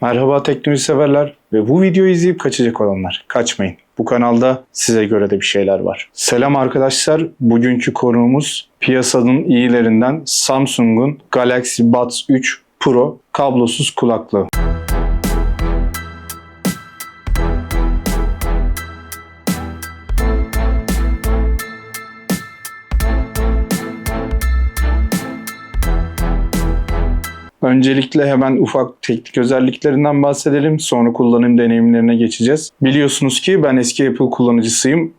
Merhaba teknoloji severler ve bu videoyu izleyip kaçacak olanlar. Kaçmayın. Bu kanalda size göre de bir şeyler var. Selam arkadaşlar. Bugünkü konuğumuz piyasanın iyilerinden Samsung'un Galaxy Buds 3 Pro kablosuz kulaklığı. Öncelikle hemen ufak teknik özelliklerinden bahsedelim. Sonra kullanım deneyimlerine geçeceğiz. Biliyorsunuz ki ben eski Apple kullanıcısıyım.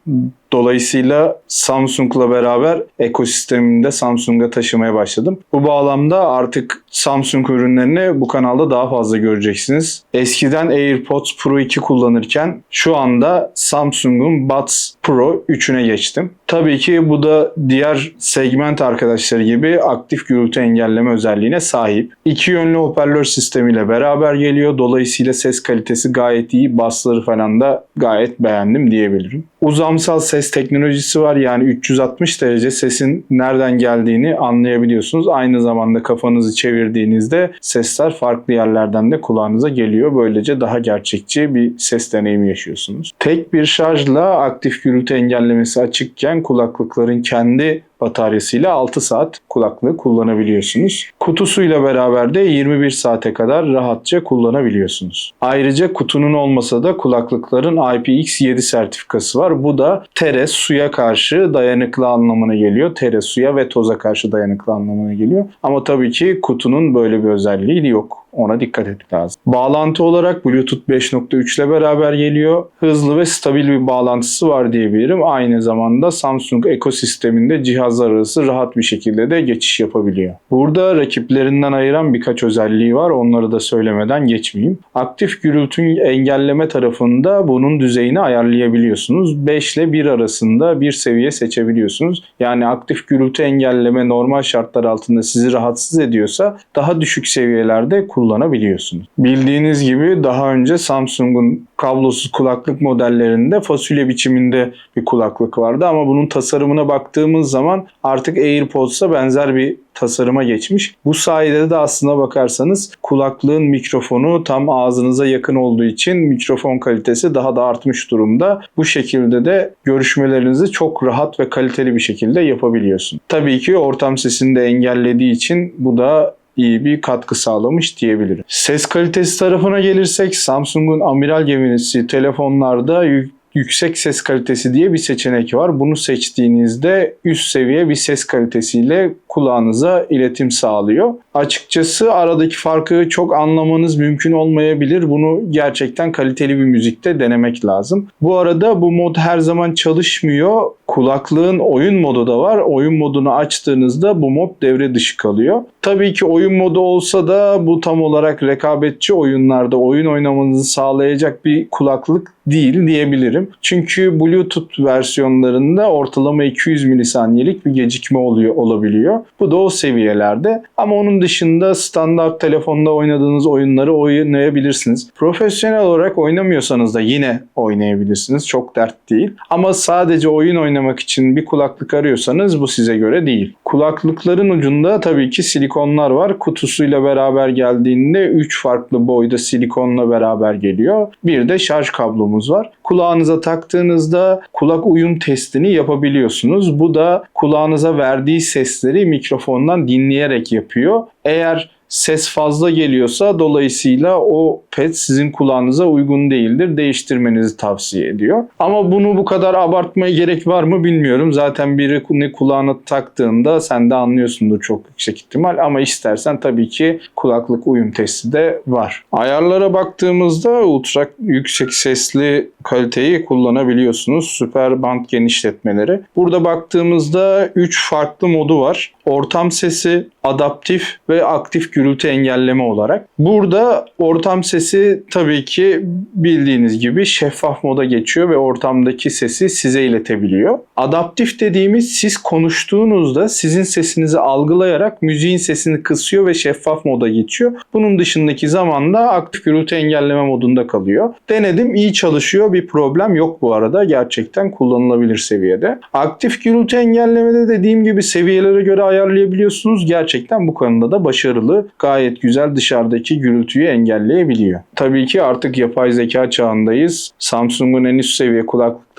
Dolayısıyla Samsung'la beraber ekosisteminde Samsung'a taşımaya başladım. Bu bağlamda artık Samsung ürünlerini bu kanalda daha fazla göreceksiniz. Eskiden AirPods Pro 2 kullanırken şu anda Samsung'un Buds Pro 3'üne geçtim. Tabii ki bu da diğer segment arkadaşları gibi aktif gürültü engelleme özelliğine sahip. İki yönlü hoparlör sistemiyle beraber geliyor. Dolayısıyla ses kalitesi gayet iyi. Bassları falan da gayet beğendim diyebilirim. Uzamsal ses teknolojisi var. Yani 360 derece sesin nereden geldiğini anlayabiliyorsunuz. Aynı zamanda kafanızı çevirdiğinizde sesler farklı yerlerden de kulağınıza geliyor. Böylece daha gerçekçi bir ses deneyimi yaşıyorsunuz. Tek bir şarjla aktif gürültü engellemesi açıkken kulaklıkların kendi bataryasıyla 6 saat kulaklığı kullanabiliyorsunuz. Kutusuyla beraber de 21 saate kadar rahatça kullanabiliyorsunuz. Ayrıca kutunun olmasa da kulaklıkların IPX7 sertifikası var. Bu da tere, suya karşı dayanıklı anlamına geliyor. Tere, suya ve toza karşı dayanıklı anlamına geliyor. Ama tabii ki kutunun böyle bir özelliği yok. Ona dikkat etmek lazım. Bağlantı olarak Bluetooth 5.3 ile beraber geliyor. Hızlı ve stabil bir bağlantısı var diyebilirim. Aynı zamanda Samsung ekosisteminde cihazlar arası rahat bir şekilde de geçiş yapabiliyor. Burada rakiplerinden ayıran birkaç özelliği var. Onları da söylemeden geçmeyeyim. Aktif gürültü engelleme tarafında bunun düzeyini ayarlayabiliyorsunuz. 5 ile 1 arasında bir seviye seçebiliyorsunuz. Yani aktif gürültü engelleme normal şartlar altında sizi rahatsız ediyorsa daha düşük seviyelerde kullanabiliyorsunuz. Bildiğiniz gibi daha önce Samsung'un kablosuz kulaklık modellerinde fasulye biçiminde bir kulaklık vardı ama bunun tasarımına baktığımız zaman artık AirPods'a benzer bir tasarıma geçmiş. Bu sayede de aslına bakarsanız kulaklığın mikrofonu tam ağzınıza yakın olduğu için mikrofon kalitesi daha da artmış durumda. Bu şekilde de görüşmelerinizi çok rahat ve kaliteli bir şekilde yapabiliyorsun. Tabii ki ortam sesini de engellediği için bu da iyi bir katkı sağlamış diyebilirim. Ses kalitesi tarafına gelirsek Samsung'un amiral gemisi telefonlarda yüksek ses kalitesi diye bir seçenek var. Bunu seçtiğinizde üst seviye bir ses kalitesiyle kulağınıza iletim sağlıyor. Açıkçası aradaki farkı çok anlamanız mümkün olmayabilir. Bunu gerçekten kaliteli bir müzikte denemek lazım. Bu arada bu mod her zaman çalışmıyor. Kulaklığın oyun modu da var. Oyun modunu açtığınızda bu mod devre dışı kalıyor. Tabii ki oyun modu olsa da bu tam olarak rekabetçi oyunlarda oyun oynamanızı sağlayacak bir kulaklık değil diyebilirim. Çünkü Bluetooth versiyonlarında ortalama 200 milisaniyelik bir gecikme oluyor olabiliyor. Bu da o seviyelerde. Ama onun dışında standart telefonda oynadığınız oyunları oynayabilirsiniz. Profesyonel olarak oynamıyorsanız da yine oynayabilirsiniz. Çok dert değil. Ama sadece oyun oynamak için bir kulaklık arıyorsanız bu size göre değil. Kulaklıkların ucunda tabii ki silikonlar var. Kutusuyla beraber geldiğinde 3 farklı boyda silikonla beraber geliyor. Bir de şarj kablomuz var. Kulağınıza taktığınızda kulak uyum testini yapabiliyorsunuz. Bu da kulağınıza verdiği sesleri mikrofondan dinleyerek yapıyor. Eğer ses fazla geliyorsa dolayısıyla o pet sizin kulağınıza uygun değildir. Değiştirmenizi tavsiye ediyor. Ama bunu bu kadar abartmaya gerek var mı bilmiyorum. Zaten biri ne kulağına taktığında sen de anlıyorsundur çok yüksek ihtimal. Ama istersen tabii ki kulaklık uyum testi de var. Ayarlara baktığımızda ultra yüksek sesli kaliteyi kullanabiliyorsunuz. Süper band genişletmeleri. Burada baktığımızda 3 farklı modu var. Ortam sesi, adaptif ve aktif gürültü engelleme olarak. Burada ortam sesi tabii ki bildiğiniz gibi şeffaf moda geçiyor ve ortamdaki sesi size iletebiliyor. Adaptif dediğimiz siz konuştuğunuzda sizin sesinizi algılayarak müziğin sesini kısıyor ve şeffaf moda geçiyor. Bunun dışındaki zamanda aktif gürültü engelleme modunda kalıyor. Denedim iyi çalışıyor bir problem yok bu arada. Gerçekten kullanılabilir seviyede. Aktif gürültü engellemede dediğim gibi seviyelere göre ayarlayabiliyorsunuz. Gerçekten bu konuda da başarılı. Gayet güzel dışarıdaki gürültüyü engelleyebiliyor. Tabii ki artık yapay zeka çağındayız. Samsung'un en üst seviye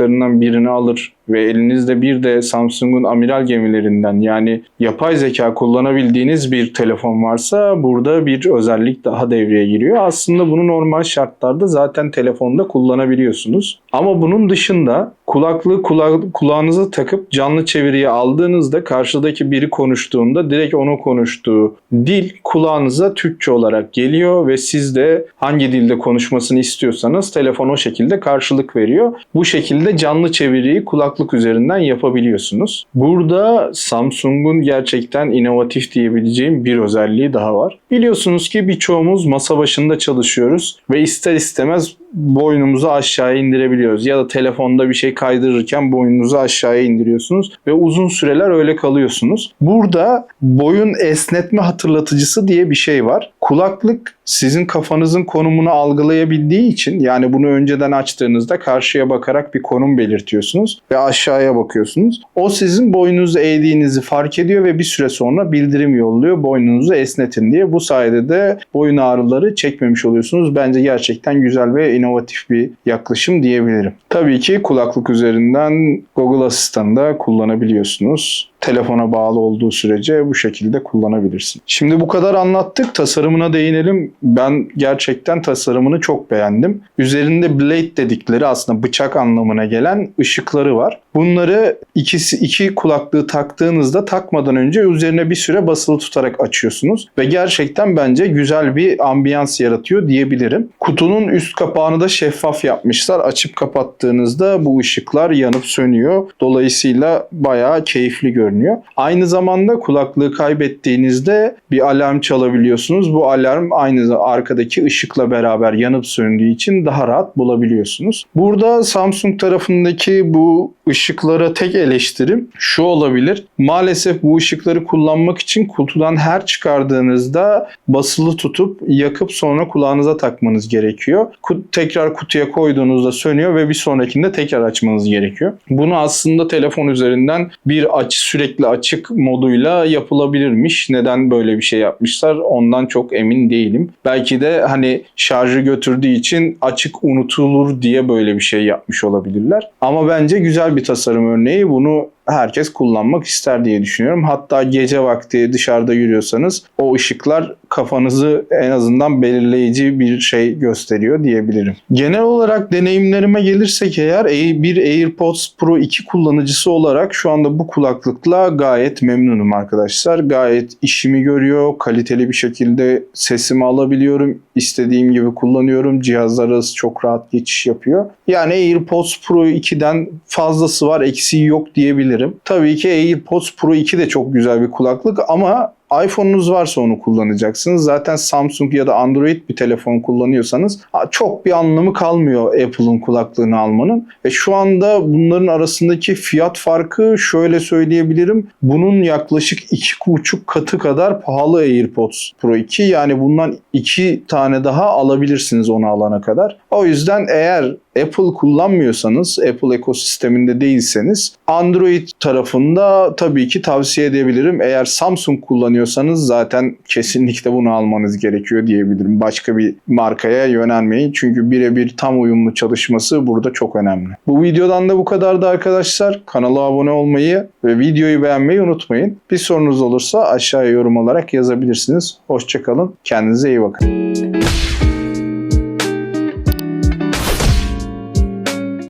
kulaklıklarından birini alır ve elinizde bir de Samsung'un amiral gemilerinden yani yapay zeka kullanabildiğiniz bir telefon varsa burada bir özellik daha devreye giriyor. Aslında bunu normal şartlarda zaten telefonda kullanabiliyorsunuz. Ama bunun dışında kulaklığı kula- kulağınıza takıp canlı çeviriye aldığınızda karşıdaki biri konuştuğunda direkt onun konuştuğu dil kulağınıza Türkçe olarak geliyor ve siz de hangi dilde konuşmasını istiyorsanız telefon o şekilde karşılık veriyor. Bu şekilde canlı çeviriyi kulaklık üzerinden yapabiliyorsunuz. Burada Samsung'un gerçekten inovatif diyebileceğim bir özelliği daha var. Biliyorsunuz ki birçoğumuz masa başında çalışıyoruz ve ister istemez boynumuzu aşağıya indirebiliyoruz. Ya da telefonda bir şey kaydırırken boynunuzu aşağıya indiriyorsunuz ve uzun süreler öyle kalıyorsunuz. Burada boyun esnetme hatırlatıcısı diye bir şey var. Kulaklık sizin kafanızın konumunu algılayabildiği için yani bunu önceden açtığınızda karşıya bakarak bir konum belirtiyorsunuz ve aşağıya bakıyorsunuz. O sizin boynunuzu eğdiğinizi fark ediyor ve bir süre sonra bildirim yolluyor boynunuzu esnetin diye. Bu sayede de boyun ağrıları çekmemiş oluyorsunuz. Bence gerçekten güzel ve inovatif bir yaklaşım diyebilirim. Tabii ki kulaklık üzerinden Google Asistan'ı da kullanabiliyorsunuz. Telefona bağlı olduğu sürece bu şekilde kullanabilirsin. Şimdi bu kadar anlattık. Tasarımına değinelim. Ben gerçekten tasarımını çok beğendim. Üzerinde blade dedikleri aslında bıçak anlamına gelen ışıkları var. Bunları ikisi iki kulaklığı taktığınızda takmadan önce üzerine bir süre basılı tutarak açıyorsunuz ve gerçekten bence güzel bir ambiyans yaratıyor diyebilirim. Kutunun üst kapağını da şeffaf yapmışlar. Açıp kapattığınızda bu ışıklar yanıp sönüyor. Dolayısıyla bayağı keyifli görünüyor. Aynı zamanda kulaklığı kaybettiğinizde bir alarm çalabiliyorsunuz. Bu alarm aynı zamanda arkadaki ışıkla beraber yanıp söndüğü için daha rahat bulabiliyorsunuz. Burada Samsung tarafındaki bu ışıklara tek eleştirim şu olabilir. Maalesef bu ışıkları kullanmak için kutudan her çıkardığınızda basılı tutup yakıp sonra kulağınıza takmanız gerekiyor. Kut- Tekrar kutuya koyduğunuzda sönüyor ve bir sonrakinde tekrar açmanız gerekiyor. Bunu aslında telefon üzerinden bir aç sürekli açık moduyla yapılabilirmiş. Neden böyle bir şey yapmışlar ondan çok emin değilim. Belki de hani şarjı götürdüğü için açık unutulur diye böyle bir şey yapmış olabilirler. Ama bence güzel bir tasarım örneği. Bunu herkes kullanmak ister diye düşünüyorum. Hatta gece vakti dışarıda yürüyorsanız o ışıklar kafanızı en azından belirleyici bir şey gösteriyor diyebilirim. Genel olarak deneyimlerime gelirsek eğer bir AirPods Pro 2 kullanıcısı olarak şu anda bu kulaklıkla gayet memnunum arkadaşlar. Gayet işimi görüyor. Kaliteli bir şekilde sesimi alabiliyorum. İstediğim gibi kullanıyorum. Cihazlar arası çok rahat geçiş yapıyor. Yani AirPods Pro 2'den fazlası var, eksiği yok diyebilirim. Tabii ki AirPods Pro 2 de çok güzel bir kulaklık ama iPhone'unuz varsa onu kullanacaksınız. Zaten Samsung ya da Android bir telefon kullanıyorsanız çok bir anlamı kalmıyor Apple'ın kulaklığını almanın. Ve şu anda bunların arasındaki fiyat farkı şöyle söyleyebilirim. Bunun yaklaşık 2,5 katı kadar pahalı AirPods Pro 2. Yani bundan 2 tane daha alabilirsiniz onu alana kadar. O yüzden eğer Apple kullanmıyorsanız, Apple ekosisteminde değilseniz Android tarafında tabii ki tavsiye edebilirim. Eğer Samsung kullanıyorsanız zaten kesinlikle bunu almanız gerekiyor diyebilirim. Başka bir markaya yönelmeyin. Çünkü birebir tam uyumlu çalışması burada çok önemli. Bu videodan da bu kadardı arkadaşlar. Kanala abone olmayı ve videoyu beğenmeyi unutmayın. Bir sorunuz olursa aşağıya yorum olarak yazabilirsiniz. Hoşçakalın. Kendinize iyi bakın.